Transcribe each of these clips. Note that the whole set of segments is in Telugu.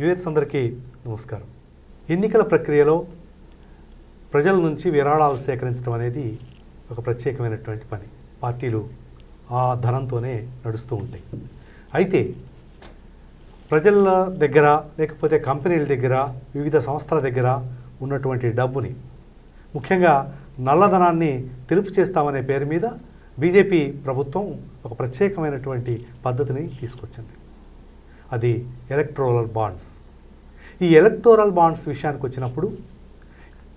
యూఎస్ అందరికీ నమస్కారం. ఎన్నికల ప్రక్రియలో ప్రజల నుంచి విరాళాలు సేకరించడం అనేది ఒక ప్రత్యేకమైనటువంటి పని. పార్టీలు ఆ ధనంతోనే నడుస్తూ ఉంటాయి. అయితే ప్రజల దగ్గర లేకపోతే కంపెనీల దగ్గర వివిధ సంస్థల దగ్గర ఉన్నటువంటి డబ్బుని ముఖ్యంగా నల్లధనాన్ని తెలుపు చేస్తామనే పేరు మీద బీజేపీ ప్రభుత్వం ఒక ప్రత్యేకమైనటువంటి పద్ధతిని తీసుకొచ్చింది. అది ఎలక్ట్రోరల్ బాండ్స్ ఈ ఎలక్టోరల్ బాండ్స్ విషయానికి వచ్చినప్పుడు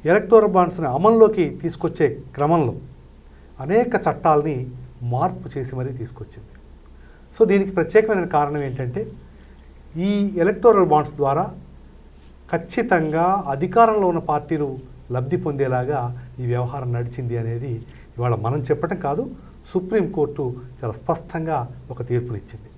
ఎలక్టోరల్ బాండ్స్ని అమల్లోకి తీసుకొచ్చే క్రమంలో అనేక చట్టాలని మార్పు చేసి మరీ తీసుకొచ్చింది. సో దీనికి ప్రత్యేకమైన కారణం ఏంటంటే ఈ ఎలక్టోరల్ బాండ్స్ ద్వారా ఖచ్చితంగా అధికారంలో ఉన్న పార్టీలు లబ్ధి పొందేలాగా ఈ వ్యవహారం నడిచింది అనేది ఇవాళ మనం చెప్పటం కాదు సుప్రీంకోర్టు చాలా స్పష్టంగా ఒక తీర్పునిచ్చింది.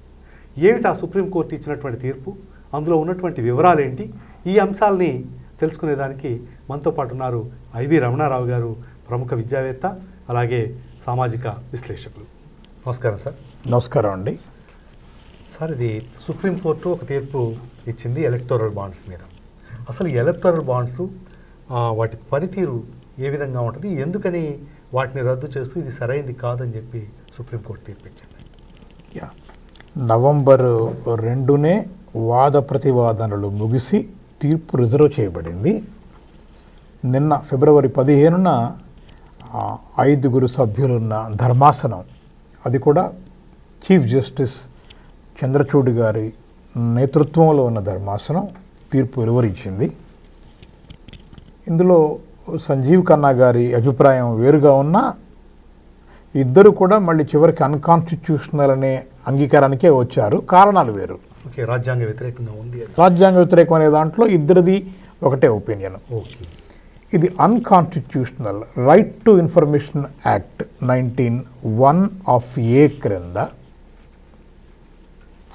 ఏమిటి ఆ సుప్రీంకోర్టు ఇచ్చినటువంటి తీర్పు? అందులో ఉన్నటువంటి వివరాలు ఏంటి ఈ అంశాలని తెలుసుకునేదానికి మనతో పాటు ఉన్నారు ఐవి రమణారావు గారు ప్రముఖ విద్యావేత్త అలాగే సామాజిక విశ్లేషకులు. నమస్కారం సార్. నమస్కారం అండి. సార్ ఇది సుప్రీంకోర్టు ఒక తీర్పు ఇచ్చింది ఎలక్టోరల్ బాండ్స్ మీద. అసలు ఈ ఎలక్టోరల్ బాండ్స్ వాటి పనితీరు ఏ విధంగా ఉంటుంది? ఎందుకని వాటిని రద్దు చేస్తూ ఇది సరైంది కాదని చెప్పి సుప్రీంకోర్టు తీర్పు ఇచ్చింది? యా. నవంబర్ రెండునే వాద ప్రతివాదనలు ముగిసి తీర్పు రిజర్వ్ చేయబడింది. నిన్న ఫిబ్రవరి పదిహేనున ఐదుగురు సభ్యులున్న ధర్మాసనం అది కూడా చీఫ్ జస్టిస్ చంద్రచూడ్ గారి నేతృత్వంలో ఉన్న ధర్మాసనం తీర్పు వెలువరించింది. ఇందులో సంజీవ్ ఖన్నా గారి అభిప్రాయం వేరుగా ఉన్నా ఇద్దరు కూడా మళ్ళీ చివరికి అన్కాన్స్టిట్యూషనల్ అనే అంగీకారానికే వచ్చారు. కారణాలు వేరు. ఓకే రాజ్యాంగ వ్యతిరేకంగా ఉంది రాజ్యాంగ వ్యతిరేకం అనే దాంట్లో ఇద్దరిది ఒకటే ఒపీనియన్. ఓకే. ఇది unconstitutional right to information act nineteen one of A క్రింద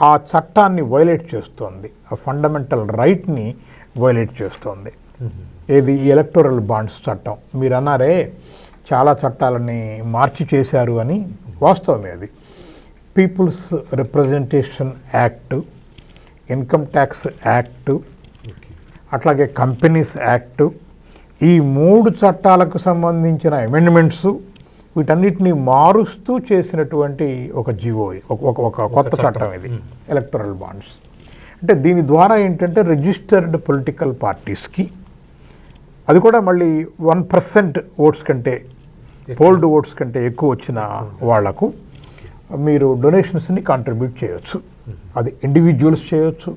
ఆ చట్టాన్ని వైలేట్ చేస్తోంది. ఆ ఫండమెంటల్ రైట్ని వైలేట్ చేస్తోంది. ఏది? ఎలక్టోరల్ బాండ్స్ చట్టం. మీరు అన్నారే చాలా చట్టాలని మార్చి చేశారు అని వాస్తవమే అది. People's representation act income tax act అట్లాగే కంపెనీస్ యాక్ట్ ఈ మూడు చట్టాలకు సంబంధించిన అమెండ్మెంట్స్ వీటన్నిటిని మారుస్తూ చేసినటువంటి ఒక జీవో ఒక ఒక- కొత్త. చట్టం. ఇది ఎలక్టరల్ బాండ్స్ అంటే దీని ద్వారా ఏంటంటే రిజిస్టర్డ్ పొలిటికల్ పార్టీస్కి అది కూడా మళ్ళీ వన్ పర్సెంట్ ఓట్స్ కంటే పోల్డ్ ఓట్స్ కంటే ఎక్కువ వచ్చిన వాళ్ళకు మీరు డొనేషన్స్ని కాంట్రిబ్యూట్ చేయొచ్చు. అది ఇండివిజువల్స్ చేయొచ్చు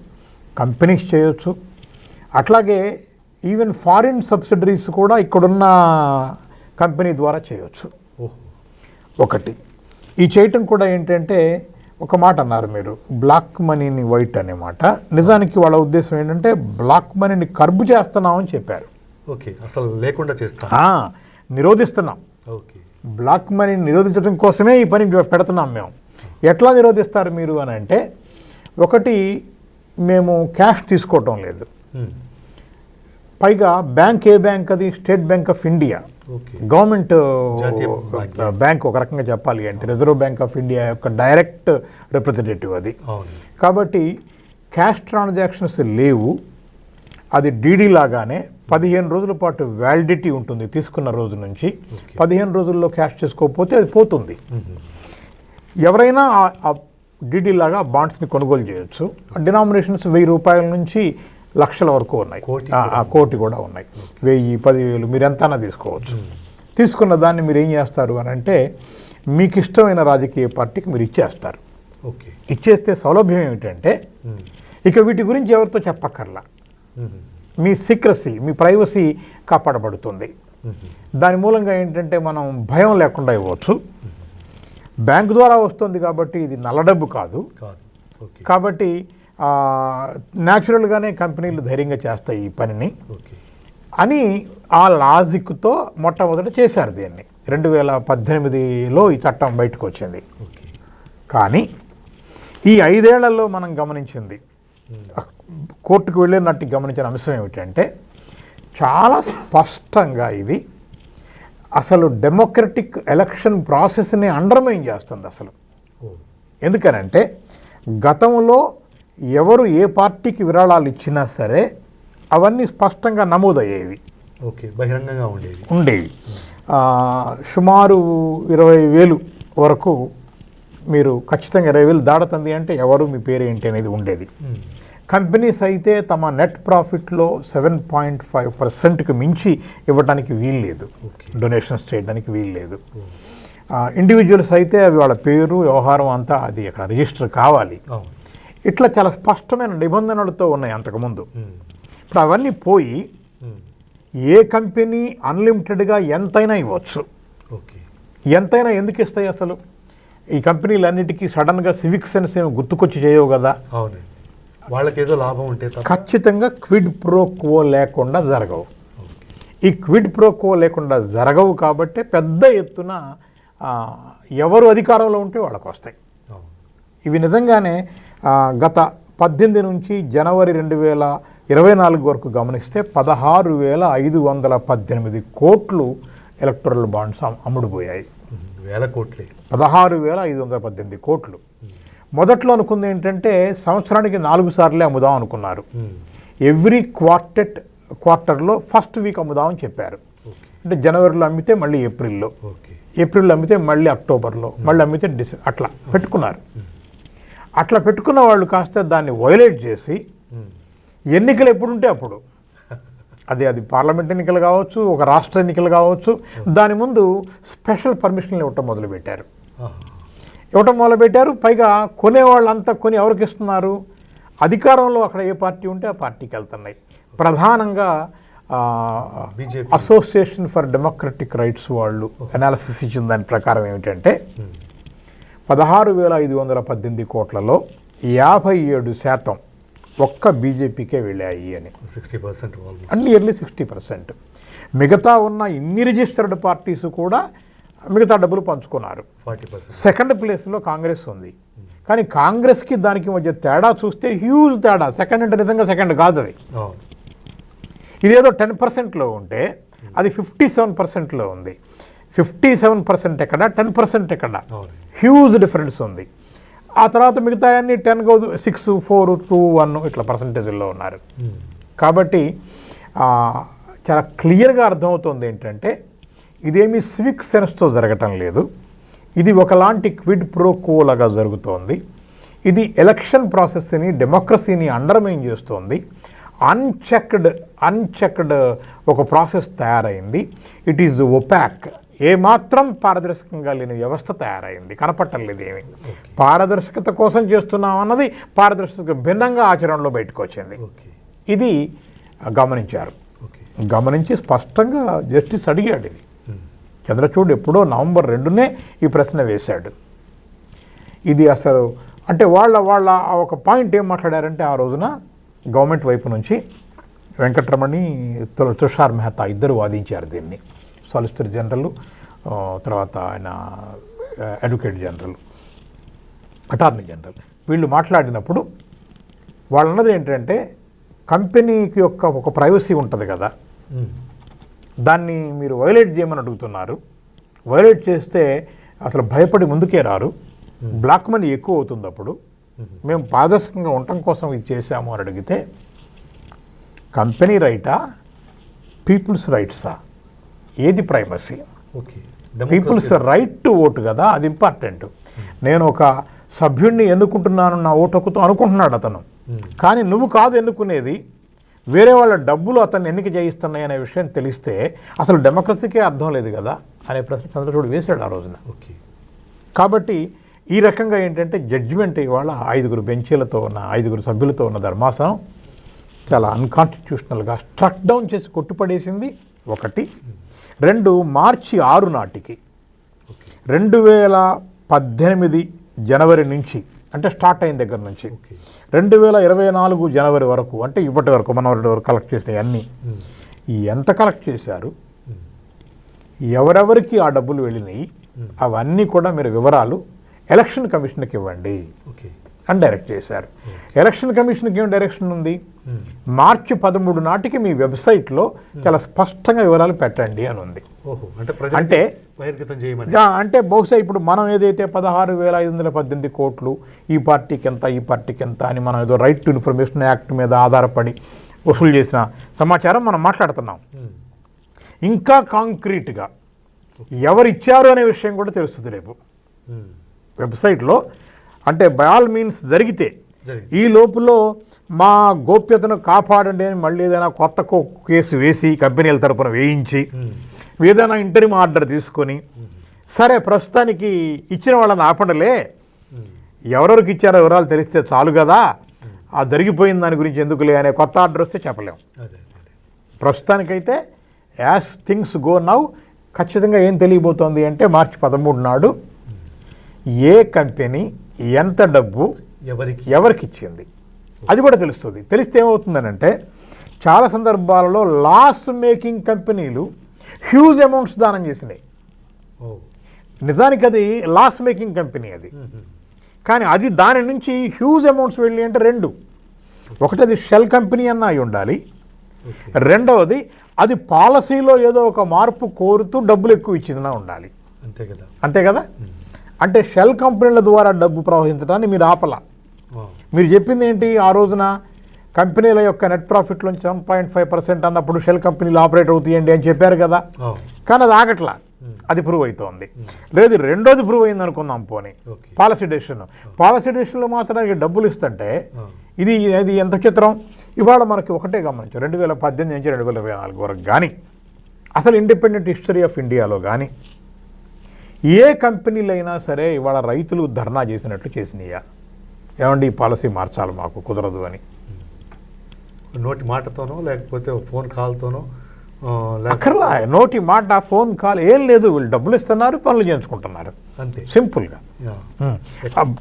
కంపెనీస్ చేయొచ్చు. అట్లాగే ఈవెన్ ఫారిన్ సబ్సిడరీస్ కూడా ఇక్కడున్న కంపెనీ ద్వారా చేయొచ్చు. ఒకటి. ఈ చేయటం కూడా ఏంటంటే ఒక మాట అన్నారు మీరు బ్లాక్ మనీని వైట్ అనే మాట. నిజానికి వాళ్ళ ఉద్దేశం ఏంటంటే బ్లాక్ మనీని కర్బు చేస్తున్నామని చెప్పారు. ఓకే. అసలు లేకుండా చేస్తా. నిరోధిస్తున్నాం. ఓకే. బ్లాక్ మనీని నిరోధించడం కోసమే ఈ పని పెడుతున్నాం మేము. ఎట్లా నిరోధిస్తారు మీరు అని అంటే ఒకటి మేము క్యాష్ తీసుకోవటం లేదు. పైగా బ్యాంక్ ఏ బ్యాంక్ అది? State Bank of India. Government bank. ఒక రకంగా చెప్పాలి అంటే రిజర్వ్ బ్యాంక్ ఆఫ్ ఇండియా యొక్క డైరెక్ట్ రిప్రజెంటేటివ్ అది. కాబట్టి క్యాష్ ట్రాన్సాక్షన్స్ లేవు. అది డీడీ లాగానే పదిహేను రోజుల పాటు వ్యాలిడిటీ ఉంటుంది తీసుకున్న రోజు నుంచి. పదిహేను రోజుల్లో క్యాష్ చేసుకోకపోతే అది పోతుంది. ఎవరైనా డీడీ లాగా బాండ్స్ని కొనుగోలు చేయొచ్చు డినామినేషన్స్ వెయ్యి రూపాయల నుంచి లక్షల వరకు ఉన్నాయి కోటి ఆ, ఆ కోటి కూడా ఉన్నాయి వెయ్యి పదివేలు మీరు ఎంతైనా తీసుకోవచ్చు తీసుకున్న దాన్ని మీరు ఏం చేస్తారు అని అంటే మీకు ఇష్టమైన రాజకీయ పార్టీకి మీరు ఇచ్చేస్తారు ఓకే ఇచ్చేస్తే సౌలభ్యం ఏమిటంటే. ఇక వీటి గురించి ఎవరితో చెప్పక్కర్లా. మీ సీక్రసీ మీ ప్రైవసీ కాపాడబడుతుంది. దాని మూలంగా ఏంటంటే మనం భయం లేకుండా ఇవ్వచ్చు. బ్యాంక్ ద్వారా వస్తుంది కాబట్టి ఇది నల్ల డబ్బు కాదు. కాదు. ఓకే. కాబట్టి న్యాచురల్గానే కంపెనీలు ధైర్యంగా చేస్తాయి ఈ పనిని. అని ఆ లాజిక్తో మొట్టమొదట చేశారు దీన్ని. రెండు వేల పద్దెనిమిదిలో ఈ చట్టం బయటకు వచ్చింది. ఓకే. కానీ ఈ ఐదేళ్ళలో మనం గమనించింది. కోర్టుకు వెళ్ళినట్టు గమనించిన అంశం ఏమిటంటే చాలా స్పష్టంగా ఇది అసలు డెమోక్రటిక్ ఎలక్షన్ ప్రాసెస్ని అండర్మైన్ చేస్తుంది అసలు. ఎందుకనంటే గతంలో ఎవరు ఏ పార్టీకి విరాళాలు ఇచ్చినా సరే అవన్నీ స్పష్టంగా నమోదయ్యేవి. ఓకే బహిరంగంగా ఉండేవి. ఉండేవి. సుమారు ఇరవై వేలు వరకు మీరు ఖచ్చితంగా ఇరవై వేలు దాడుతుంది అంటే ఎవరు మీ పేరు ఏంటి అనేది ఉండేది. కంపెనీస్ అయితే తమ నెట్ ప్రాఫిట్లో సెవెన్ పాయింట్ ఫైవ్ పర్సెంట్కి మించి ఇవ్వడానికి వీలు లేదు ఓకే. డొనేషన్స్ చేయడానికి వీలు లేదు ఇండివిజువల్స్ అయితే అవి వాళ్ళ పేరు వ్యవహారం అంతా అది అక్కడ రిజిస్టర్ కావాలి. ఇట్లా చాలా స్పష్టమైన నిబంధనలతో ఉన్నాయి అంతకుముందు. ఇప్పుడు అవన్నీ పోయి. ఏ కంపెనీ అన్లిమిటెడ్గా ఎంతైనా ఇవ్వచ్చు. ఓకే. ఎంతైనా ఎందుకు ఇస్తాయి అసలు? ఈ కంపెనీలన్నిటికీ సడన్గా సివిక్ సెన్స్ ఏమి గుర్తుకొచ్చి చేయవు కదా. అవునండి. వాళ్ళకి ఏదో లాభం ఉంటే ఖచ్చితంగా క్విడ్ ప్రో క్వో లేకుండా జరగవు. ఈ క్విడ్ ప్రో క్వో లేకుండా జరగవు కాబట్టి పెద్ద ఎత్తున ఎవరు అధికారంలో ఉంటే వాళ్ళకు వస్తాయి ఇవి నిజంగానే గత పద్దెనిమిది నుంచి జనవరి రెండు వేల ఇరవై నాలుగు వరకు గమనిస్తే పదహారు వేల ఐదు వందల పద్దెనిమిది కోట్లు ఎలక్టోరల్ బాండ్స్ అమ్- అమ్ముడుపోయాయి. మ్మ్. వేల కోట్లే. పదహారు వేల ఐదు వందల పద్దెనిమిది కోట్లు. మొదట్లో అనుకుంది ఏంటంటే సంవత్సరానికి నాలుగు సార్లే అమ్ముదాం అనుకున్నారు. ఎవ్రీ క్వార్టెట్ క్వార్టర్లో ఫస్ట్ వీక్ అమ్ముదామని చెప్పారు అంటే జనవరిలో అమ్మితే మళ్ళీ ఏప్రిల్లో ఏప్రిల్లో అమ్మితే మళ్ళీ అక్టోబర్లో మళ్ళీ అమ్మితే డిసెంబర్ అట్లా పెట్టుకున్నారు అట్లా పెట్టుకున్న వాళ్ళు కాస్త దాన్ని వైలేట్ చేసి. ఎన్నికలు ఎప్పుడుంటే అప్పుడు అది అది పార్లమెంట్ ఎన్నికలు కావచ్చు ఒక రాష్ట్ర ఎన్నికలు కావచ్చు దాని ముందు స్పెషల్ పర్మిషన్లు ఇవ్వటం మొదలుపెట్టారు. ఇవ్వటం మొదలుపెట్టారు. పైగా కొనేవాళ్ళంతా కొని ఎవరికి ఇస్తున్నారు? అధికారంలో అక్కడ ఏ పార్టీ ఉంటే ఆ పార్టీకి వెళ్తున్నాయి. ప్రధానంగా BJP. Association for democratic rights వాళ్ళు అనాలిసిస్ ఇచ్చిన దాని ప్రకారం ఏమిటంటే. పదహారు వేల ఐదు వందల పద్దెనిమిది కోట్లలో యాభై ఏడు శాతం ఒక్క బీజేపీకే వెళ్ళాయి అని. Sixty percent and nearly sixty percent మిగతా ఉన్న ఇన్ని రిజిస్టర్డ్ పార్టీస్ కూడా మిగతా డబ్బులు పంచుకున్నారు. సెకండ్ ప్లేస్లో కాంగ్రెస్ ఉంది. కానీ కాంగ్రెస్కి దానికి మధ్య తేడా చూస్తే హ్యూజ్ తేడా. సెకండ్ అంటే నిజంగా సెకండ్ కాదు అది. ఇదేదో టెన్ పర్సెంట్లో ఉంటే అది ఫిఫ్టీ సెవెన్ పర్సెంట్లో ఉంది. ఫిఫ్టీ సెవెన్ పర్సెంట్ ఎక్కడ టెన్ పర్సెంట్ ఎక్కడ? హ్యూజ్ డిఫరెన్స్ ఉంది. ఆ తర్వాత మిగతా అన్ని ten six four two one ఇట్లా పర్సంటేజ్లో ఉన్నారు. కాబట్టి చాలా క్లియర్గా అర్థమవుతుంది ఏంటంటే ఇదేమీ సివిక్ సెన్స్తో జరగటం లేదు. ఇది ఒకలాంటి క్విడ్ ప్రో కోలాగా జరుగుతోంది. ఇది ఎలక్షన్ ప్రాసెస్ని డెమోక్రసీని అండర్మైన్ చేస్తోంది. అన్చెక్డ్ అన్చెక్డ్ ఒక ప్రాసెస్ తయారైంది. It is opaque. ఏమాత్రం పారదర్శకంగా లేని వ్యవస్థ తయారైంది. కనపట్టలేదు ఏమి పారదర్శకత కోసం చేస్తున్నాం అన్నది పారదర్శక భిన్నంగా ఆచరణలో బయటకు వచ్చింది ఇది గమనించారు. గమనించి స్పష్టంగా జస్టిస్ అడిగాడు ఇది. చంద్రచూడ్ ఎప్పుడో నవంబర్ రెండునే ఈ ప్రశ్న వేశాడు. ఇది అసలు అంటే వాళ్ళ వాళ్ళ ఒక పాయింట్ ఏం మాట్లాడారంటే ఆ రోజున గవర్నమెంట్ వైపు నుంచి వెంకటరమణి తుషార్ మెహతా ఇద్దరు వాదించారు దీన్ని. సాలిసిటర్ జనరల్ తర్వాత ఆయన అడ్వకేట్ జనరల్ అటార్నీ జనరల్ వీళ్ళు మాట్లాడినప్పుడు వాళ్ళన్నది ఏంటంటే కంపెనీకి యొక్క ఒక ప్రైవసీ ఉంటుంది కదా. దాన్ని మీరు వైలేట్ చేయమని అడుగుతున్నారు. వైలేట్ చేస్తే అసలు భయపడి ముందుకే రారు. బ్లాక్ మనీ ఎక్కువ అవుతుంది అప్పుడు. మేము పారదర్శకంగా ఉండటం కోసం ఇది చేశాము అని అడిగితే కంపెనీ రైటా పీపుల్స్ రైట్సా? ఏది primacy? Okay. People's right to vote కదా అది ఇంపార్టెంట్. నేను ఒక సభ్యుడిని ఎన్నుకుంటున్నాను నా ఓటు హక్కుతో అనుకుంటున్నాడు అతను. కానీ నువ్వు కాదు ఎన్నుకునేది. వేరే వాళ్ళ డబ్బులు అతన్ని ఎన్నిక చేయిస్తున్నాయి అనే విషయం తెలిస్తే అసలు డెమోక్రసీకే అర్థం లేదు కదా అనే ప్రశ్న చంద్రచూడ్ వేశాడు ఆ రోజున. ఓకే. కాబట్టి ఈ రకంగా ఏంటంటే జడ్జిమెంట్ ఇవాళ ఐదుగురు బెంచీలతో ఉన్న ఐదుగురు సభ్యులతో ఉన్న ధర్మాసనం చాలా అన్కాన్స్టిట్యూషనల్గా స్ట్రక్ డౌన్ చేసి కొట్టుపడేసింది ఒకటి. రెండు మార్చి ఆరు నాటికి రెండు వేల పద్దెనిమిది జనవరి నుంచి అంటే స్టార్ట్ అయిన దగ్గర నుంచి. రెండు వేల ఇరవై నాలుగు జనవరి వరకు అంటే ఇప్పటి వరకు మనం వరకు కలెక్ట్ చేసినవి అన్నీ ఎంత కలెక్ట్ చేశారు ఎవరెవరికి ఆ డబ్బులు వెళ్ళినాయి అవన్నీ కూడా మీరు వివరాలు ఎలక్షన్ కమిషన్కి ఇవ్వండి ఓకే. అని డైరెక్ట్ చేశారు. ఎలక్షన్ కమిషన్కి ఏం డైరెక్షన్ ఉంది. మార్చి పదమూడు నాటికి మీ వెబ్సైట్లో చాలా స్పష్టంగా వివరాలు పెట్టండి అని ఉంది. అంటే అంటే బహుశా ఇప్పుడు మనం ఏదైతే పదహారు వేల ఐదు వందల పద్దెనిమిది కోట్లు ఈ పార్టీకి ఎంత ఈ పార్టీకి ఎంత అని మనం ఏదో రైట్ టు ఇన్ఫర్మేషన్ యాక్ట్ మీద ఆధారపడి వసూలు చేసిన సమాచారం మనం మాట్లాడుతున్నాం ఉమ్. ఇంకా కాంక్రీట్గా ఎవరు ఇచ్చారు అనే విషయం కూడా తెలుస్తుంది రేపు ఉమ్. వెబ్సైట్లో అంటే బై ఆల్ మీన్స్ జరిగితే. ఈ లోపులో మా గోప్యతను కాపాడండి అని మళ్ళీ ఏదైనా కొత్త కేసు వేసి కంపెనీల తరపున వేయించి ఉమ్. ఏదైనా ఇంటర్మ్ ఆర్డర్ తీసుకొని సరే ప్రస్తుతానికి ఇచ్చిన వాళ్ళని ఆపడలే. ఎవరెవరికి ఇచ్చారో వివరాలు తెలిస్తే చాలు కదా. ఆ జరిగిపోయిన దాని గురించి ఎందుకులే అనే కొత్త ఆర్డర్ వస్తే చెప్పలేం. అదే అదే. ప్రస్తుతానికైతే యాజ్ థింగ్స్ గో నౌ ఖచ్చితంగా ఏం తెలియబోతోంది అంటే మార్చి పదమూడు నాడు ఏ కంపెనీ ఎంత డబ్బు ఎవరికి? ఎవరికి ఇచ్చింది? అది కూడా తెలుస్తుంది. తెలిస్తే ఏమవుతుందనంటే చాలా సందర్భాలలో లాస్ మేకింగ్ కంపెనీలు హ్యూజ్ అమౌంట్స్ దానం చేసినాయి. నిజానికి అది లాస్ మేకింగ్ కంపెనీ అది. కానీ అది దాని నుంచి హ్యూజ్ అమౌంట్స్ వెళ్ళి అంటే రెండు. ఒకటి అది షెల్ కంపెనీ అన్న అయి ఉండాలి. రెండవది అది పాలసీలో ఏదో ఒక మార్పు కోరుతూ డబ్బులు ఎక్కువ ఇచ్చిందినా ఉండాలి. అంతే కదా. అంతే కదా? అంటే షెల్ కంపెనీల ద్వారా డబ్బు ప్రవహించడాన్ని మీరు ఆపల. మీరు చెప్పింది ఏంటి ఆ రోజున కంపెనీల యొక్క నెట్ ప్రాఫిట్లోంచి సెవెన్ పాయింట్ ఫైవ్ పర్సెంట్ అన్నప్పుడు షెల్ కంపెనీలు ఆపరేట్ అవుతాయండి అని చెప్పారు కదా. కానీ అది ఆగట్లా. అది ప్రూవ్ అవుతోంది లేదు రెండోది ప్రూవ్ అయింది అనుకుందాం పోనీ. పాలసీ డెసిషన్ పాలసీ డెసిషన్లో మాత్రానికి డబ్బులు ఇస్తుంటే. ఇది ఇది ఎంత చిత్రం? ఇవాళ మనకి ఒకటే గమనించు. రెండు వేల పద్దెనిమిది నుంచి రెండు వేల ఇరవై నాలుగు వరకు కానీ అసలు ఇండిపెండెంట్ హిస్టరీ ఆఫ్ ఇండియాలో కానీ ఏ కంపెనీలైనా సరే ఇవాళ రైతులు ధర్నా చేసినట్లు చేసినాయా ఏమండి ఈ పాలసీ మార్చాలి మాకు కుదరదు అని. నోటి మాటతోనో లేకపోతే ఫోన్ కాల్తోనో అక్కర్లా. నోటి మాట ఫోన్ కాల్ ఏం లేదు. వీళ్ళు డబ్బులు ఇస్తున్నారు పనులు చేయించుకుంటున్నారు. అంతే. సింపుల్గా.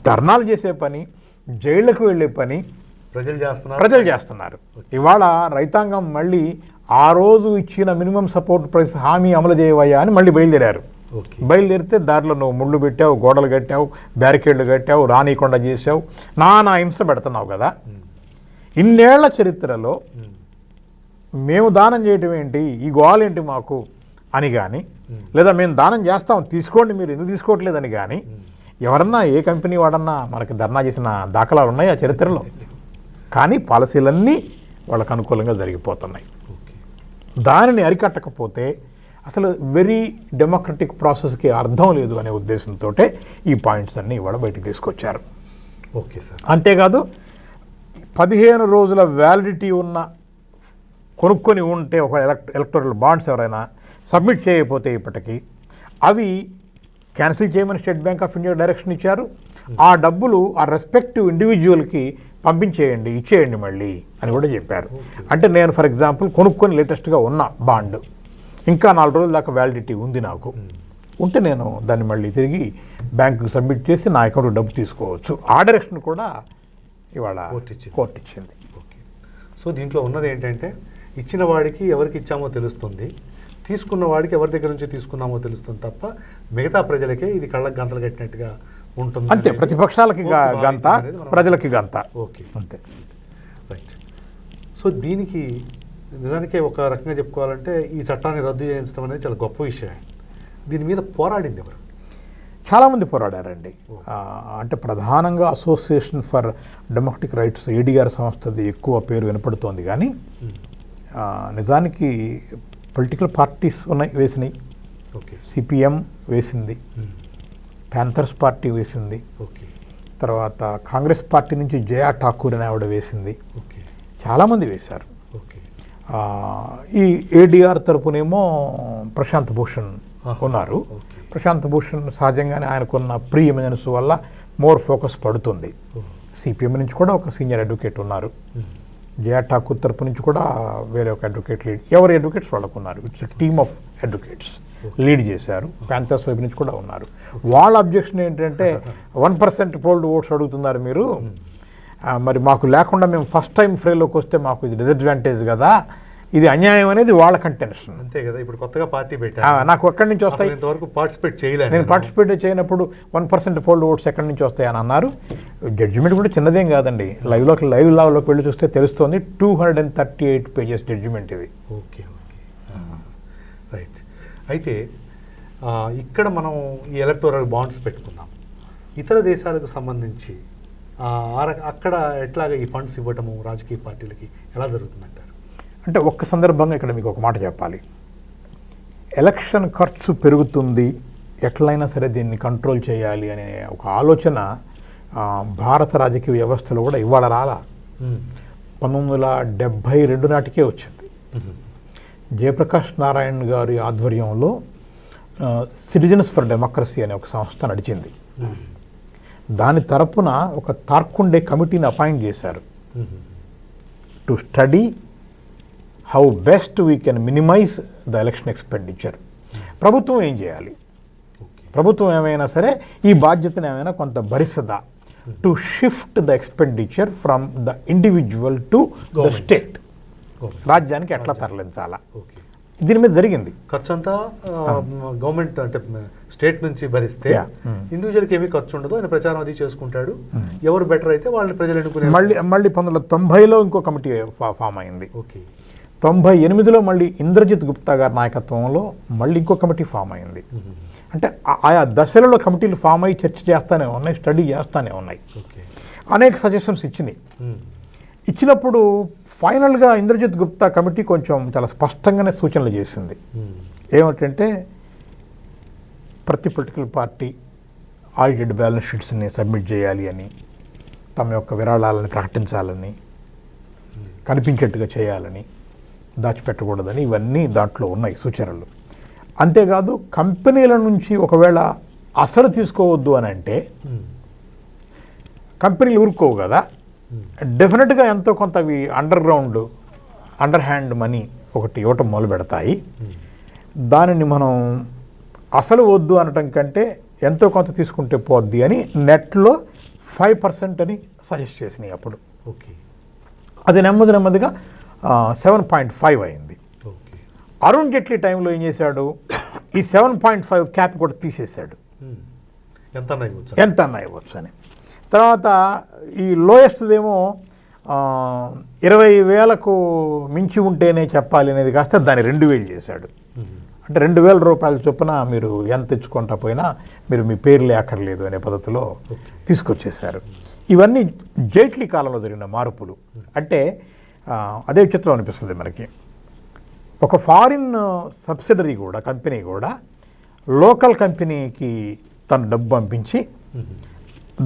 ధర్నాలు చేసే పని జైళ్ళకు వెళ్ళే పని ప్రజలు చేస్తున్నారు. ప్రజలు చేస్తున్నారు. ఇవాళ రైతాంగం మళ్ళీ ఆ రోజు ఇచ్చిన మినిమం సపోర్ట్ ప్రైస్ హామీ అమలు చేయవయ్యా అని మళ్ళీ బయలుదేరారు. బయలుదేరితే దారిలో నువ్వు ముళ్ళు పెట్టావు గోడలు కట్టావు బ్యారికేడ్లు కట్టావు రానికుండా చేసావు నానా హింస పెడుతున్నావు కదా. ఇన్నేళ్ళ చరిత్రలో. మేము దానం చేయటం ఏంటి? ఈ గోవాలేంటి మాకు? అని కానీ లేదా మేము దానం చేస్తాం తీసుకోండి మీరు ఎందుకు తీసుకోవట్లేదని కానీ ఎవరన్నా ఏ కంపెనీ వాడన్నా మనకి ధర్నా చేసిన దాఖలాలు ఉన్నాయి ఆ చరిత్రలో. కానీ పాలసీలన్నీ వాళ్ళకు అనుకూలంగా జరిగిపోతున్నాయి. దానిని అరికట్టకపోతే అసలు వెరీ డెమోక్రటిక్ ప్రాసెస్కి అర్థం లేదు అనే ఉద్దేశంతో ఈ పాయింట్స్ అన్నీ ఇవాళ బయటికి తీసుకొచ్చారు. Okay sir. అంతేకాదు పదిహేను రోజుల వ్యాలిడిటీ ఉన్న కొనుక్కొని ఉంటే ఒక ఎలక్ట్ ఎలక్టోరల్ బాండ్స్ ఎవరైనా సబ్మిట్ చేయకపోతే ఇప్పటికీ అవి క్యాన్సిల్ చేయమని State Bank of India direction ఇచ్చారు. ఆ డబ్బులు ఆ రెస్పెక్టివ్ ఇండివిజువల్కి పంపించేయండి ఇచ్చేయండి మళ్ళీ అని కూడా చెప్పారు. అంటే నేను ఫర్ ఎగ్జాంపుల్ కొనుక్కొని లేటెస్ట్గా ఉన్న బాండ్ ఇంకా నాలుగు రోజుల దాకా వ్యాలిడిటీ ఉంది నాకు. ఉంటే నేను దాన్ని మళ్ళీ తిరిగి బ్యాంకుకి సబ్మిట్ చేసి నా అకౌంట్లో డబ్బు తీసుకోవచ్చు. ఆ డైరెక్షన్ కూడా ఇవాళ కోర్టు ఇచ్చింది. కోర్టు ఇచ్చింది ఓకే. సో దీంట్లో ఉన్నది ఏంటంటే ఇచ్చిన వాడికి ఎవరికి ఇచ్చామో తెలుస్తుంది తీసుకున్న వాడికి ఎవరి దగ్గర నుంచి తీసుకున్నామో తెలుస్తుంది తప్ప మిగతా ప్రజలకే ఇది కళ్ళకు గంతలు కట్టినట్టుగా ఉంటుంది అంతే ప్రతిపక్షాలకి గంత ప్రజలకి గంత. ఓకే. అంతే. రైట్. సో దీనికి నిజానికి ఒక రకంగా చెప్పుకోవాలంటే ఈ చట్టాన్ని రద్దు చేయించడం అనేది చాలా గొప్ప విషయం. దీని మీద పోరాడింది ఎవరు? చాలామంది పోరాడారండి. అంటే ప్రధానంగా association for democratic rights ADR సంస్థది ఎక్కువ పేరు వినపడుతోంది కానీ నిజానికి పొలిటికల్ పార్టీస్ ఉన్నాయి వేసినాయి. ఓకే. సిపిఎం వేసింది. ప్యాంథర్స్ పార్టీ వేసింది. ఓకే. తర్వాత కాంగ్రెస్ పార్టీ నుంచి జయా ఠాకూర్ అనే ఆవిడ వేసింది. ఓకే. చాలామంది వేశారు. ఈ ఏడిఆర్ తరపునేమో ప్రశాంత్ భూషణ్ ఉన్నారు. ప్రశాంత్ భూషణ్ సహజంగానే ఆయనకున్న ప్రీ ఎమినెన్స్ వల్ల మోర్ ఫోకస్ పడుతుంది. సిపిఎం నుంచి కూడా ఒక సీనియర్ అడ్వకేట్ ఉన్నారు. జయా ఠాకూర్ తరపు నుంచి కూడా వేరే ఒక అడ్వకేట్ లీడ్ ఎవరి అడ్వకేట్స్ వాళ్ళకు ఉన్నారు? It's team of advocates lead చేశారు. ప్యాంథర్స్ వైపు నుంచి కూడా ఉన్నారు. వాళ్ళ అబ్జెక్షన్ ఏంటంటే వన్ పర్సెంట్ పోల్డ్ ఓట్స్ అడుగుతున్నారు మీరు. మరి మాకు లేకుండా మేము ఫస్ట్ టైం ఫ్రేలోకి వస్తే మాకు ఇది డిసడ్వాంటేజ్ కదా. ఇది అన్యాయం అనేది వాళ్ళ కంటెన్షన్ అంతే కదా ఇప్పుడు కొత్తగా పార్టీ పెట్టారు. నాకు ఎక్కడి నుంచి వస్తాయి? ఇంతవరకు పార్టిసిపేట్ చేయలేదు నేను పార్టిసిపేట్ చేయనప్పుడు వన్ పర్సెంట్ పోల్డ్ ఓట్స్ ఎక్కడి నుంచి వస్తాయని అన్నారు. జడ్జిమెంట్ కూడా చిన్నదేం కాదండి. లైవ్లోకి లైవ్ లావ్లోకి వెళ్ళి చూస్తే తెలుస్తుంది two hundred and thirty eight pages judgement ఇది. Okay okay. రైట్ అయితే ఇక్కడ మనం ఈ ఎలక్టోరల్ బాండ్స్ పెట్టుకున్నాం ఇతర దేశాలకు సంబంధించి అక్కడ ఎట్లాగ ఈ ఫండ్స్ ఇవ్వటము రాజకీయ పార్టీలకి ఎలా జరుగుతుందంటారు అంటే ఒక్క సందర్భంగా ఇక్కడ మీకు ఒక మాట చెప్పాలి. ఎలక్షన్ ఖర్చు పెరుగుతుంది. ఎట్లయినా సరే దీన్ని కంట్రోల్ చేయాలి అనే ఒక ఆలోచన భారత రాజకీయ వ్యవస్థలో కూడా ఇవాళ రాలా. పంతొమ్మిది వందల డెబ్భై రెండు నాటికే వచ్చింది. జయప్రకాష్ నారాయణ్ గారి ఆధ్వర్యంలో సిటిజన్స్ ఫర్ డెమోక్రసీ అనే ఒక సంస్థ నడిచింది. దాని తరపున ఒక తార్కుండే కమిటీని అపాయింట్ చేశారు. To study how best we can minimize the election expenditure ప్రభుత్వం ఏం చేయాలి? ఓకే ప్రభుత్వం ఏమైనా సరే ఈ బాధ్యతను ఏమైనా కొంత భరిస్తుందా? To shift the expenditure from the individual to the. State. రాజ్యానికి ఎట్లా తరలించాలా? ఓకే దీని మీద జరిగింది. ఖర్చు అంతా గవర్నమెంట్ అంటే స్టేట్ నుంచి భరిస్తే. ఇండివిజువల్కి ఏమీ ఖర్చు ఉండదు. ఆయన ప్రచారం అది చేసుకుంటాడు. ఎవరు బెటర్ అయితే వాళ్ళని ప్రజలు ఎన్నుకునే మళ్ళీ మళ్ళీ పంతొమ్మిది వందల తొంభైలో ఇంకో కమిటీ ఫామ్ అయింది. ఓకే తొంభై ఎనిమిదిలో మళ్ళీ ఇంద్రజిత్ గుప్తా గారి నాయకత్వంలో మళ్ళీ ఇంకో కమిటీ ఫామ్ అయింది. అంటే ఆయా దశలలో కమిటీలు ఫామ్ అయ్యి చర్చ చేస్తానే ఉన్నాయి స్టడీ చేస్తానే ఉన్నాయి అనేక సజెషన్స్ ఇచ్చినాయి. ఇచ్చినప్పుడు ఫైనల్గా ఇంద్రజిత్ గుప్తా కమిటీ కొంచెం చాలా స్పష్టంగానే సూచనలు చేసింది. ఏమిటంటే ప్రతి పొలిటికల్ పార్టీ ఆడిటెడ్ బ్యాలెన్స్ షీట్స్ని సబ్మిట్ చేయాలి అని తమ యొక్క విరాళాలను ప్రకటించాలని కనిపించేట్టుగా చేయాలని దాచిపెట్టకూడదని ఇవన్నీ దాంట్లో ఉన్నాయి సూచనలు అంతేకాదు కంపెనీల నుంచి ఒకవేళ అసలు తీసుకోవద్దు అని అంటే. కంపెనీలు ఊరుకోవు కదా డెఫినెట్గా ఎంతో కొంత అవి underground underhand money ఒకటి ఇవ్వటం మొదలు పెడతాయి. దానిని మనం అసలు వద్దు అనటం కంటే ఎంతో కొంత తీసుకుంటే పోద్ది అని నెట్లో ఫైవ్ పర్సెంట్ అని సజెస్ట్ చేసినాయి అప్పుడు ఓకే అది నెమ్మది నెమ్మదిగా సెవెన్ పాయింట్ ఫైవ్ అయింది. అరుణ్ జైట్లీ టైంలో ఏం చేశాడు? ఈ సెవెన్ పాయింట్ ఫైవ్ క్యాప్ కూడా తీసేశాడు. మ్మ్. ఎంత ఎంత అన్నా ఇవ్వచ్చు అని. తర్వాత ఈ లోయెస్ట్దేమో ఇరవై వేలకు మించి ఉంటేనే చెప్పాలి అనేది కాస్త దాన్ని రెండు వేలు చేశాడు. మ్మ్. అంటే రెండు వేల రూపాయల చొప్పున మీరు ఎంత తెచ్చుకుంటా పోయినా మీరు మీ పేర్లే అక్కర్లేదు అనే పద్ధతిలో ఓకే. తీసుకొచ్చేశారు. ఇవన్నీ జైట్లీ కాలంలో జరిగిన మార్పులు. అంటే ఆ, అదే చిత్రం అనిపిస్తుంది మనకి ఒక ఫారిన్ సబ్సిడరీ కూడా కంపెనీ కూడా లోకల్ కంపెనీకి తన డబ్బు పంపించి.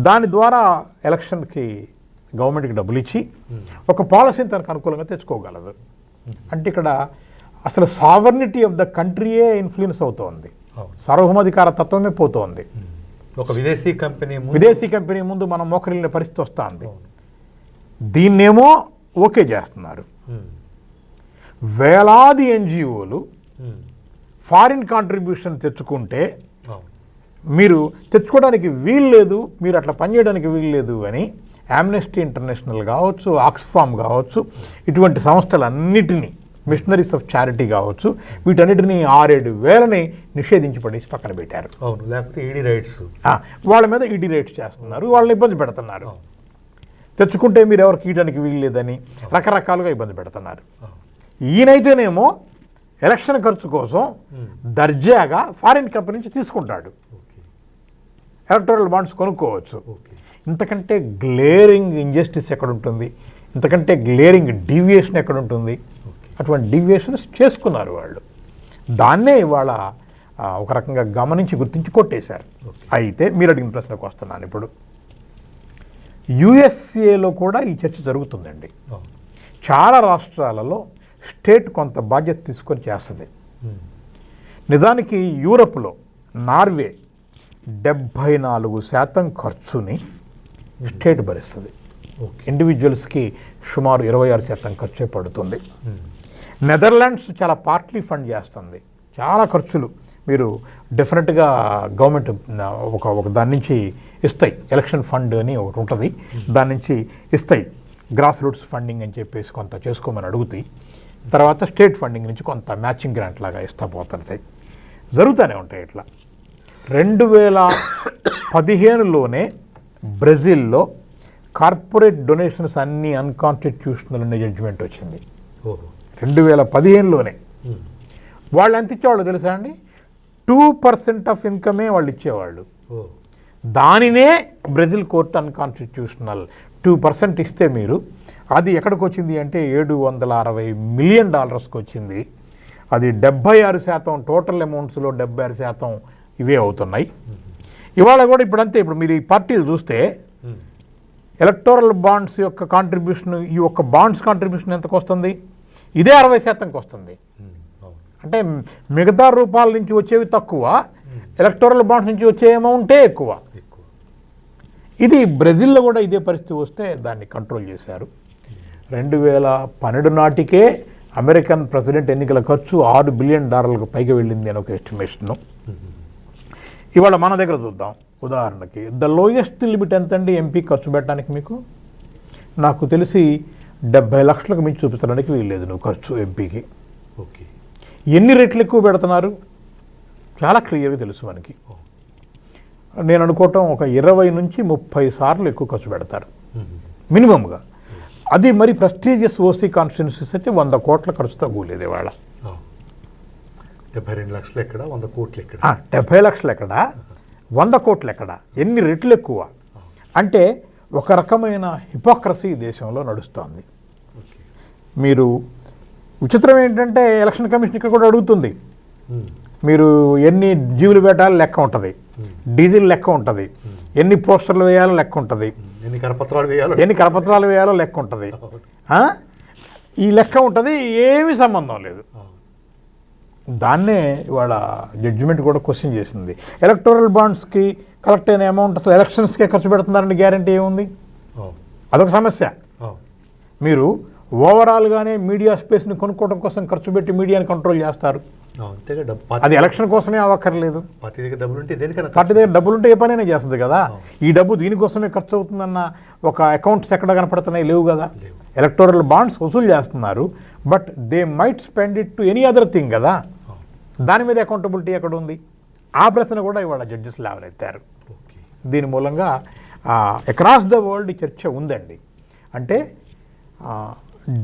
దాని ద్వారా ఎలక్షన్కి గవర్నమెంట్కి డబ్బులు ఇచ్చి ఒక పాలసీని తనకు అనుకూలంగా తెచ్చుకోగలదు అంటే ఇక్కడ అసలు సావర్నిటీ ఆఫ్ ద కంట్రీయే ఇన్ఫ్లుయెన్స్ అవుతోంది. సార్వభౌమాధికార తత్వమే పోతోంది. ఒక విదేశీ కంపెనీ విదేశీ కంపెనీ ముందు మనం మోకరిల్లిన పరిస్థితి వస్తుంది. దీన్నేమో ఓకే చేస్తున్నారు. వేలాది ఎన్జిఓలు. ఫారిన్ కాంట్రిబ్యూషన్ తెచ్చుకుంటే మీరు తెచ్చుకోవడానికి వీలు లేదు మీరు అట్లా పనిచేయడానికి వీలు లేదు అని ఆమ్నెస్టీ ఇంటర్నేషనల్ కావచ్చు ఆక్స్ఫామ్ కావచ్చు ఇటువంటి సంస్థలన్నిటినీ మిషనరీస్ ఆఫ్ చారిటీ కావచ్చు వీటన్నిటిని ఆరేడు వేలని నిషేధించి పడేసి పక్కన పెట్టారు అవును లేకపోతే ఈడీ రైట్స్ ఆ, వాళ్ళ మీద ఈడీ రేట్స్ చేస్తున్నారు వాళ్ళని ఇబ్బంది పెడుతున్నారు. తెచ్చుకుంటే మీరు ఎవరికి ఇయడానికి వీలు లేదని రకరకాలుగా ఇబ్బంది పెడుతున్నారు. ఈయనైతేనేమో ఎలక్షన్ ఖర్చు కోసం దర్జాగా ఫారిన్ కంపెనీ నుంచి తీసుకుంటాడు. ఎలక్టోరల్ బాండ్స్ కొనుక్కోవచ్చు. ఇంతకంటే గ్లేరింగ్ ఇంజస్టిస్ ఎక్కడ ఉంటుంది ఇంతకంటే గ్లేరింగ్ డీవియేషన్ ఎక్కడ ఉంటుంది అటువంటి డీవియేషన్స్ చేసుకున్నారు వాళ్ళు. దాన్నే ఇవాళ ఒక రకంగా గమనించి గుర్తించి కొట్టేశారు. అయితే మీరు అడిగిన ప్రశ్నకు వస్తున్నాను ఇప్పుడు. యుఎస్ఏలో కూడా ఈ చర్చ జరుగుతుందండి. చాలా రాష్ట్రాలలో స్టేట్ కొంత బాధ్యత తీసుకొని చేస్తుంది. నిజానికి యూరప్లో నార్వే డెబ్భై నాలుగు శాతం ఖర్చుని స్టేట్ భరిస్తుంది. ఇండివిజువల్స్కి సుమారు ఇరవై ఆరు శాతం ఖర్చే పడుతుంది. నెదర్లాండ్స్ చాలా పార్ట్లీ ఫండ్ చేస్తుంది. చాలా ఖర్చులు మీరు డెఫినెట్గా గవర్నమెంట్ ఒక ఒక దాని నుంచి ఇస్తాయి. ఎలక్షన్ ఫండ్ అని ఒకటి ఉంటుంది. దాని నుంచి ఇస్తాయి. గ్రాస్ రూట్స్ ఫండింగ్ అని చెప్పేసి కొంత చేసుకోమని అడుగుతాయి. తర్వాత స్టేట్ ఫండింగ్ నుంచి కొంత మ్యాచింగ్ గ్రాంట్ లాగా ఇస్తా పోతుంటాయి. జరుగుతూనే ఉంటాయి ఇట్లా. రెండు వేల పదిహేనులోనే బ్రెజిల్లో కార్పొరేట్ డొనేషన్స్ అన్నీ అన్కాన్స్టిట్యూషనల్ అనే జడ్జిమెంట్ వచ్చింది. రెండు వేల పదిహేనులోనే. వాళ్ళు ఎంత ఇచ్చేవాళ్ళు తెలుసా అండి? టూ పర్సెంట్ ఆఫ్ ఇన్కమే వాళ్ళు ఇచ్చేవాళ్ళు. దానినే Brazil court unconstitutional two percent ఇస్తే మీరు అది ఎక్కడికి వచ్చింది అంటే ఏడు వందల అరవై మిలియన్ డాలర్స్కి వచ్చింది. అది డెబ్బై ఆరు శాతం టోటల్ అమౌంట్స్లో డెబ్బై ఆరు శాతం ఇవే అవుతున్నాయి. ఇవాళ కూడా ఇప్పుడంతే ఇప్పుడు మీరు ఈ పార్టీలు చూస్తే ఎలక్టోరల్ బాండ్స్ యొక్క కాంట్రిబ్యూషన్ ఈ యొక్క బాండ్స్ కాంట్రిబ్యూషన్ ఎంతకు వస్తుంది? ఇదే అరవై శాతంకి వస్తుంది. అంటే మిగతా రూపాల నుంచి వచ్చేవి తక్కువ ఎలక్టోరల్ బాండ్స్ నుంచి వచ్చే అమౌంటే ఎక్కువ. ఇది బ్రెజిల్లో కూడా ఇదే పరిస్థితి వస్తే దాన్ని కంట్రోల్ చేశారు. రెండు వేల పన్నెండు నాటికే అమెరికన్ ప్రెసిడెంట్ ఎన్నికల ఖర్చు ఆరు బిలియన్ డాలర్లకు పైగా వెళ్ళింది అని ఒక ఎస్టిమేషను. ఇవాళ మన దగ్గర చూద్దాం. ఉదాహరణకి ద లోయెస్ట్ లిమిట్ ఎంతండి ఎంపీ ఖర్చు పెట్టడానికి మీకు? నాకు తెలిసి డెబ్బై లక్షలకు మించి చూపించడానికి వీల్లేదు నువ్వు ఖర్చు ఎంపీకి. ఓకే. ఎన్ని రెట్లు ఎక్కువ పెడుతున్నారు? చాలా క్లియర్గా తెలుసు మనకి. నేను అనుకోవటం ఒక ఇరవై నుంచి ముప్పై సార్లు ఎక్కువ ఖర్చు పెడతారు. మినిమంగా. అది మరి ప్రెస్టీజియస్ ఓసీ కాన్స్టిట్యున్సీస్ అయితే వంద కోట్ల ఖర్చు తగ్గులేదు ఇవాళ. డెబ్బై రెండు లక్షలు ఎక్కడ? వంద కోట్లు ఎక్కడ? డెబ్బై లక్షలు ఎక్కడ? వంద కోట్లు ఎక్కడ? ఎన్ని రెట్లు ఎక్కువ? అంటే ఒక రకమైన హిపోక్రసీ దేశంలో నడుస్తోంది. మీరు విచిత్రం ఏంటంటే ఎలక్షన్ కమిషన్ ఇక్కడ కూడా అడుగుతుంది. మీరు ఎన్ని జీవులు పెట్టాలో లెక్క ఉంటుంది. డీజిల్ లెక్క ఉంటుంది ఎన్ని పోస్టర్లు వేయాలో లెక్క ఉంటుంది. ఎన్ని కరపత్రాలు వేయాలో ఎన్ని కరపత్రాలు వేయాలో లెక్క ఉంటుంది? ఈ లెక్క ఉంటుంది ఏమీ సంబంధం లేదు. దాన్నే ఇవాళ జడ్జిమెంట్ కూడా క్వశ్చన్ చేసింది ఎలక్టోరల్ బాండ్స్కి కలెక్ట్ అయిన అమౌంట్ అసలు ఎలక్షన్స్కే ఖర్చు పెడుతున్నారని గ్యారంటీ ఏముంది. అదొక సమస్య. మీరు ఓవరాల్గానే మీడియా స్పేస్ని కొనుక్కోవడం కోసం ఖర్చు పెట్టి మీడియాని కంట్రోల్ చేస్తారు అది ఎలక్షన్ కోసమే అవ్వక్కర్లేదు. పార్టీ దగ్గర డబ్బులు ఉంటే దేనికైనా పార్టీ దగ్గర డబ్బులు ఉంటే ఏ పనైనా చేస్తుంది కదా. ఈ డబ్బు దీనికోసమే ఖర్చు అవుతుందన్న ఒక అకౌంట్స్ ఎక్కడ కనపడుతున్నాయి లేవు కదా. ఎలక్టోరల్ బాండ్స్ వసూలు చేస్తున్నారు but they might spend it to any other thing కదా. దాని మీద అకౌంటబిలిటీ ఎక్కడ ఉంది? ఆ ప్రశ్న కూడా ఇవాళ జడ్జెస్ లేవనెత్తారు. దీని మూలంగా అక్రాస్ ద వరల్డ్ చర్చ ఉందండి. అంటే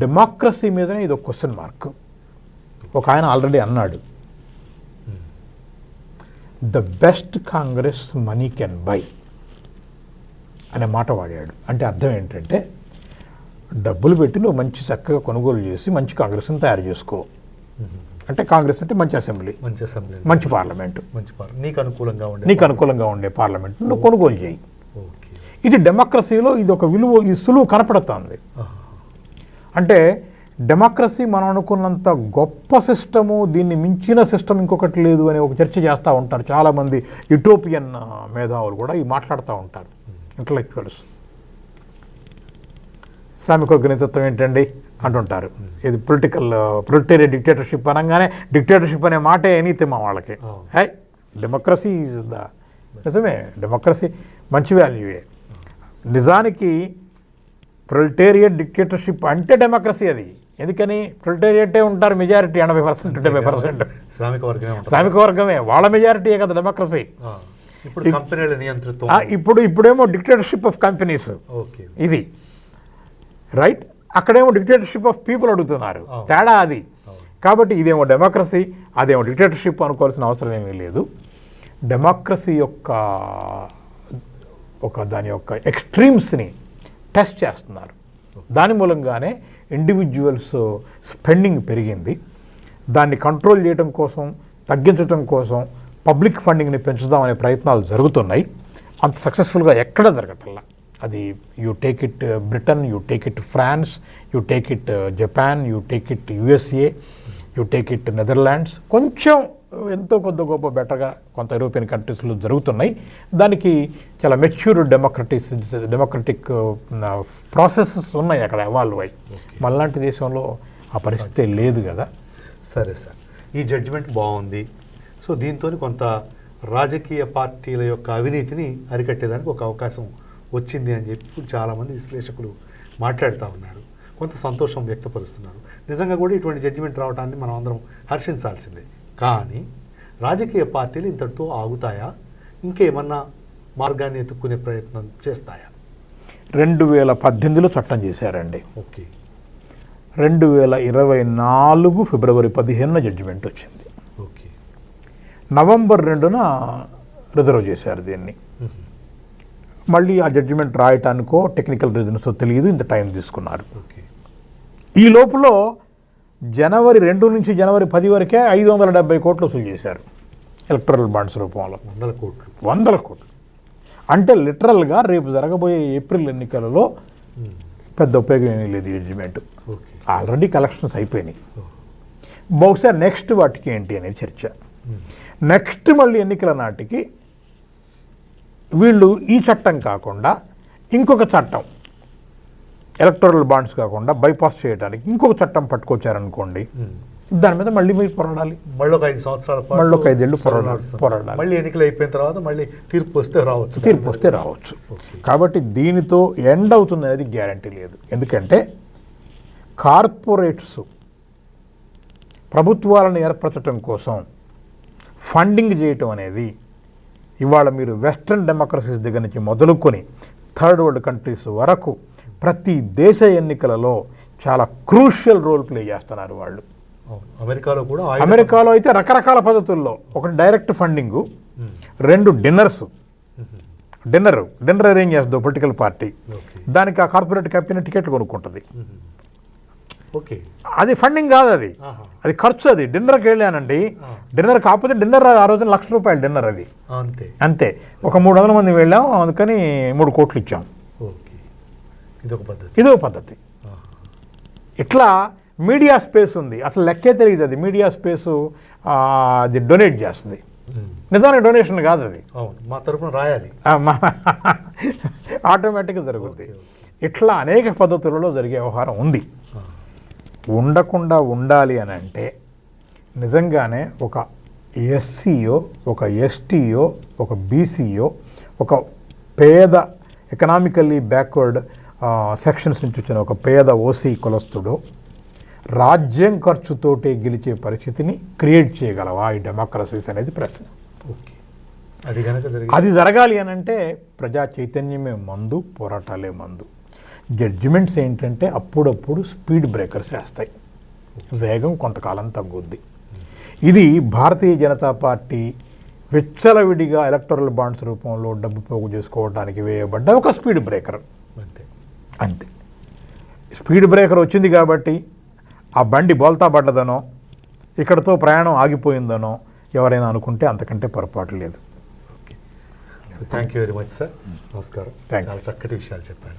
డెమోక్రసీ మీదనే ఇది ఒక క్వశ్చన్ మార్క్ ఒక ఆయన ఆల్రెడీ అన్నాడు. The best Congress money can buy అనే మాట వాడాడు. అంటే అర్థం ఏంటంటే డబ్బులు పెట్టి నువ్వు మంచి చక్కగా కొనుగోలు చేసి మంచి కాంగ్రెస్ని తయారు చేసుకో. అంటే కాంగ్రెస్ అంటే మంచి అసెంబ్లీ. మంచి అసెంబ్లీ మంచి పార్లమెంటు. మంచి నీకు అనుకూలంగా ఉండే నీకు అనుకూలంగా ఉండే పార్లమెంట్ నువ్వు కొనుగోలు చేయి. ఇది డెమోక్రసీలో ఇది ఒక విలువ ఈ సులువు కనపడుతుంది. అంటే డెమోక్రసీ మనం అనుకున్నంత గొప్ప సిస్టము దీన్ని మించిన సిస్టమ్ ఇంకొకటి లేదు అనే ఒక చర్చ చేస్తూ ఉంటారు. చాలామంది యుటోపియన్ మేధావులు కూడా ఇవి మాట్లాడుతూ ఉంటారు. ఇంటలెక్చువల్స్ వర్గ నేతృత్వం ఏంటండి? అంటుంటారు. ఇది పొలిటికల్ ప్రొలిటేరియన్ డిక్టేటర్షిప్ అనగానే డిక్టేటర్షిప్ అనే మాటే ఎనీతే మా వాళ్ళకి. హై డెమోక్రసీ ఈజ్ ద నిజమే డెమోక్రసీ మంచి వాల్యూయే నిజానికి ప్రొలిటేరియట్ డిక్టేటర్షిప్ అంటే డెమోక్రసీ అది. ఎందుకని ప్రొలిటేరియటే ఉంటారు మెజారిటీ ఎనభై పర్సెంట్ డెబ్బై పర్సెంట్. శ్రామిక వర్గమే శ్రామిక వర్గమే. వాళ్ళ మెజారిటీయే కదా డెమోక్రసీ. ఇప్పుడు కంపెనీల నియంతృత్వం. ఆ, ఇప్పుడు ఇప్పుడేమో డిక్టేటర్షిప్ ఆఫ్ కంపెనీస్ ఓకే. ఇది. రైట్ అక్కడేమో డిక్టేటర్షిప్ ఆఫ్ పీపుల్ అడుగుతున్నారు. తేడా అది. కాబట్టి ఇదేమో డెమోక్రసీ అదేమో డిక్టేటర్షిప్ అనుకోవాల్సిన అవసరం ఏమీ లేదు. డెమోక్రసీ యొక్క ఒక దాని యొక్క ఎక్స్ట్రీమ్స్ని టెస్ట్ చేస్తున్నారు. దాని మూలంగానే ఇండివిజువల్స్ స్పెండింగ్ పెరిగింది. దాన్ని కంట్రోల్ చేయడం కోసం తగ్గించడం కోసం పబ్లిక్ ఫండింగ్ని పెంచుదామనే ప్రయత్నాలు జరుగుతున్నాయి. అంత సక్సెస్ఫుల్గా ఎక్కడ జరగటల్లా అది you take it Britain you take it France you take it Japan you take it USA you take it Netherlands కొంచెం ఎంతో కొద్ది గొప్ప బెటర్గా కొంత యూరోపియన్ కంట్రీస్లో జరుగుతున్నాయి. దానికి చాలా మెచ్యూర్ డెమోక్రటిస్ డెమోక్రటిక్ ప్రాసెసెస్ ఉన్నాయి అక్కడ ఎవాల్వ్ అయ్యి మళ్ళాంటి దేశంలో ఆ పరిస్థితి లేదు కదా. సరే సార్. ఈ జడ్జిమెంట్ బాగుంది. సో దీంతో కొంత రాజకీయ పార్టీల యొక్క అవినీతిని అరికట్టేదానికి ఒక అవకాశం వచ్చింది అని చెప్పి చాలామంది విశ్లేషకులు మాట్లాడుతూ ఉన్నారు. కొంత సంతోషం వ్యక్తపరుస్తున్నారు. నిజంగా కూడా ఇటువంటి జడ్జిమెంట్ రావడాన్ని మనం అందరం హర్షించాల్సిందే. కానీ రాజకీయ పార్టీలు ఇంతటితో ఆగుతాయా? ఇంకేమన్నా మార్గాన్ని ఎత్తుక్కునే ప్రయత్నం చేస్తాయా? రెండు వేల పద్దెనిమిదిలో చట్టం చేశారండి. ఓకే. రెండు వేల ఇరవై నాలుగు ఫిబ్రవరి పదిహేనున జడ్జిమెంట్ వచ్చింది. ఓకే. నవంబర్ రెండున రిజర్వ్ చేశారు దీన్ని. మళ్ళీ ఆ జడ్జిమెంట్ రాయటానికో టెక్నికల్ రీజన్సో తెలియదు ఇంత టైం తీసుకున్నారు. ఓకే. ఈ లోపల జనవరి రెండు నుంచి జనవరి పది వరకే ఐదు వందల డెబ్బై కోట్లు వసూలు చేశారు. ఎలక్ట్రల్ బాండ్స్ రూపంలో. వందల కోట్లు. వందల కోట్లు. అంటే లిటరల్గా రేపు జరగబోయే ఏప్రిల్ ఎన్నికలలో పెద్ద ఉపయోగం ఏమీ లేదు జడ్జిమెంట్ ఓకే. ఆల్రెడీ కలెక్షన్స్ అయిపోయినాయి. బహుశా నెక్స్ట్ వాటికి ఏంటి అనేది చర్చ. నెక్స్ట్ మళ్ళీ ఎన్నికల నాటికి వీళ్ళు ఈ చట్టం కాకుండా ఇంకొక చట్టం. ఎలక్టోరల్ బాండ్స్ కాకుండా బైపాస్ చేయడానికి ఇంకొక చట్టం పట్టుకొచ్చారనుకోండి దాని మీద మళ్ళీ మీరు పోరాడాలి మళ్ళీ ఒక ఐదు సంవత్సరాల మళ్ళీ ఒక ఐదేళ్ళు పోరాడాలి. పోరాడాలి. మళ్ళీ ఎన్నికలు అయిపోయిన తర్వాత మళ్ళీ తీర్పు వస్తే రావచ్చు తీర్పు వస్తే రావచ్చు. కాబట్టి దీనితో ఎండ్ అవుతుంది అనేది గ్యారంటీ లేదు ఎందుకంటే కార్పొరేట్స్ ప్రభుత్వాలను ఏర్పరచడం కోసం ఫండింగ్ చేయటం అనేది ఇవాళ మీరు వెస్ట్రన్ డెమోక్రసీస్ దగ్గర నుంచి మొదలుకొని థర్డ్ వరల్డ్ కంట్రీస్ వరకు ప్రతి దేశ ఎన్నికలలో చాలా క్రూషియల్ రోల్ ప్లే చేస్తున్నారు వాళ్ళు. అమెరికాలో కూడా అమెరికాలో అయితే రకరకాల పద్ధతుల్లో ఒకటి డైరెక్ట్ ఫండింగు రెండు డిన్నర్స్. డిన్నర్. డిన్నర్ అరేంజ్ చేస్తుంది పొలిటికల్ పార్టీ. దానికి ఆ కార్పొరేట్ కంపెనీ టికెట్లు కొనుక్కుంటుంది. ఓకే. అది ఫండింగ్ కాదు అది. అది ఖర్చు అది. డిన్నర్కి వెళ్ళానండి. డిన్నర్ కాకపోతే డిన్నర్ ఆ రోజున లక్ష రూపాయలు డిన్నర్ అది. అంతే. అంతే. ఒక మూడు వందల మంది వెళ్ళాం. అందుకని మూడు కోట్లు ఇచ్చాం. ఇదొక పద్ధతి. ఇదో పద్ధతి. ఇట్లా మీడియా స్పేస్ ఉంది. అసలు లెక్కే తెలియదు అది. మీడియా స్పేసు అది డొనేట్ చేస్తుంది. నిజానికి డొనేషన్ కాదు అది. అవును. మా తరపున రాయాలి. ఆటోమేటిక్గా జరుగుద్ది. ఇట్లా అనేక పద్ధతులలో జరిగే వ్యవహారం ఉంది. ఉండకుండా ఉండాలి అని అంటే నిజంగానే ఒక ఎస్సీఓ ఒక ఎస్టీఓ ఒక బీసీఓ ఒక పేద ఎకనామికల్లీ బ్యాక్వర్డ్ సెక్షన్స్ నుంచి వచ్చిన ఒక పేద ఓసీ కులస్తుడు రాజ్యం ఖర్చుతోటే గెలిచే పరిస్థితిని క్రియేట్ చేయగలవా? ఈ డెమోక్రసీస్ అనేది ప్రశ్న. ఓకే. అది కనుక జరిగి అది జరగాలి అని అంటే ప్రజా చైతన్యమే మందు పోరాటాలే మందు. జడ్జిమెంట్స్ ఏంటంటే అప్పుడప్పుడు స్పీడ్ బ్రేకర్స్ వేస్తాయి వేగం కొంతకాలం తగ్గుద్ది. ఇది భారతీయ జనతా పార్టీ విచ్చలవిడిగా ఎలక్టరల్ బాండ్స్ రూపంలో డబ్బు పోగు చేసుకోవడానికి వేయబడ్డ ఒక స్పీడ్ బ్రేకర్ అంతే. అంతే. స్పీడ్ బ్రేకర్ వచ్చింది కాబట్టి ఆ బండి బోల్తా పడ్డదనో ఇక్కడతో ప్రయాణం ఆగిపోయిందనో ఎవరైనా అనుకుంటే అంతకంటే పొరపాటు లేదు. Thank you very much sir నమస్కారం. చాలా చక్కటి విషయాలు చెప్పారు.